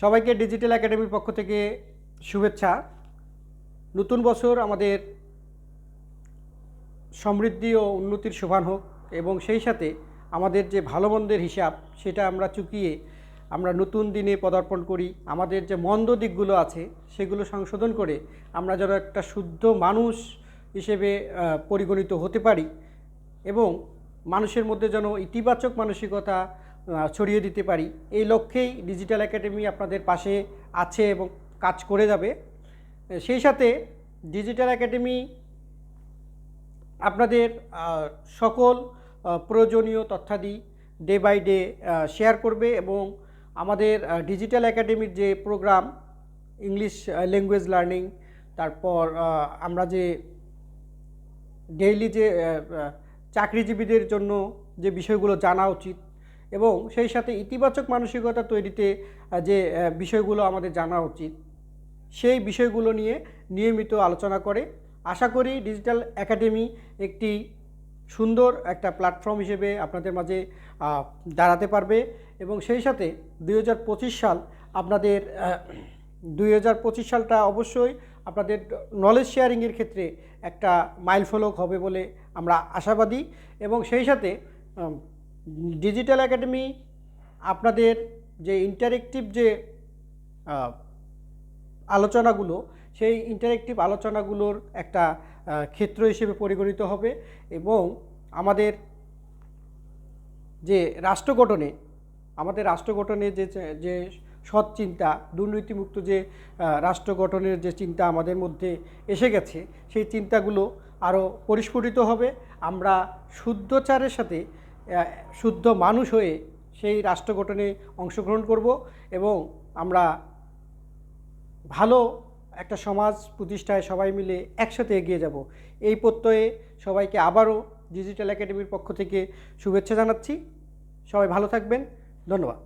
সবাইকে ডিজিটাল একাডেমির পক্ষ থেকে শুভেচ্ছা। নতুন বছর আমাদের সমৃদ্ধি ও উন্নতির শোভান হোক এবং সেই সাথে আমাদের যে ভালো মন্দের হিসাব, সেটা আমরা চুকিয়ে আমরা নতুন দিনে পদার্পণ করি। আমাদের যে মন্দ দিকগুলো আছে, সেগুলো সংশোধন করে আমরা যেন একটা শুদ্ধ মানুষ হিসেবে পরিগণিত হতে পারি এবং মানুষের মধ্যে যেন ইতিবাচক মানসিকতা ছড়িয়ে দিতে পারি। এই লক্ষ্যেই ডিজিটাল একাডেমি আপনাদের পাশে আছে এবং কাজ করে যাবে। সেই সাথে ডিজিটাল একাডেমি আপনাদের সকল প্রয়োজনীয় তথ্যাদি ডে বাই ডে শেয়ার করবে এবং আমাদের ডিজিটাল একাডেমির যে প্রোগ্রাম ইংলিশ ল্যাঙ্গুয়েজ লার্নিং তারপর আমরা যে ডেইলি যে চাকরিজীবীদের জন্য যে বিষয়গুলো জানা উচিত এবং সেই সাথে ইতিবাচক মানসিকতা তৈরিতে যে বিষয়গুলো আমাদের জানা উচিত, সেই বিষয়গুলো নিয়ে নিয়মিত আলোচনা করে। আশা করি ডিজিটাল একাডেমি একটি সুন্দর একটা প্ল্যাটফর্ম হিসেবে আপনাদের মাঝে দাঁড়াতে পারবে এবং সেই সাথে দুই হাজার পঁচিশ সাল আপনাদের দুই হাজার পঁচিশ সালটা অবশ্যই আপনাদের নলেজ শেয়ারিংয়ের ক্ষেত্রে একটা মাইল ফলক হবে বলে আমরা আশাবাদী এবং সেই সাথে ডিজিটাল একাডেমি, আপনাদের যে ইন্টারেক্টিভ যে আলোচনাগুলো, সেই ইন্টারেক্টিভ আলোচনাগুলোর একটা ক্ষেত্র হিসেবে পরিগণিত হবে এবং আমাদের যে রাষ্ট্র গঠনে, আমাদের রাষ্ট্র গঠনে যে যে সৎ চিন্তা, দুর্নীতিমুক্ত যে রাষ্ট্র গঠনের যে চিন্তা আমাদের মধ্যে এসে গেছে, সেই চিন্তাগুলো আরও পরিস্ফুটিত হবে। আমরা শুদ্ধচারের সাথে শুদ্ধ মানুষ হয়ে সেই রাষ্ট্র গঠনে অংশগ্রহণ করব এবং আমরা ভালো একটা সমাজ প্রতিষ্ঠায় সবাই মিলে একসাথে এগিয়ে যাব। এই প্রত্যয়ে সবাইকে আবারও ডিজিটাল একাডেমির পক্ষ থেকে শুভেচ্ছা জানাচ্ছি। সবাই ভালো থাকবেন। ধন্যবাদ।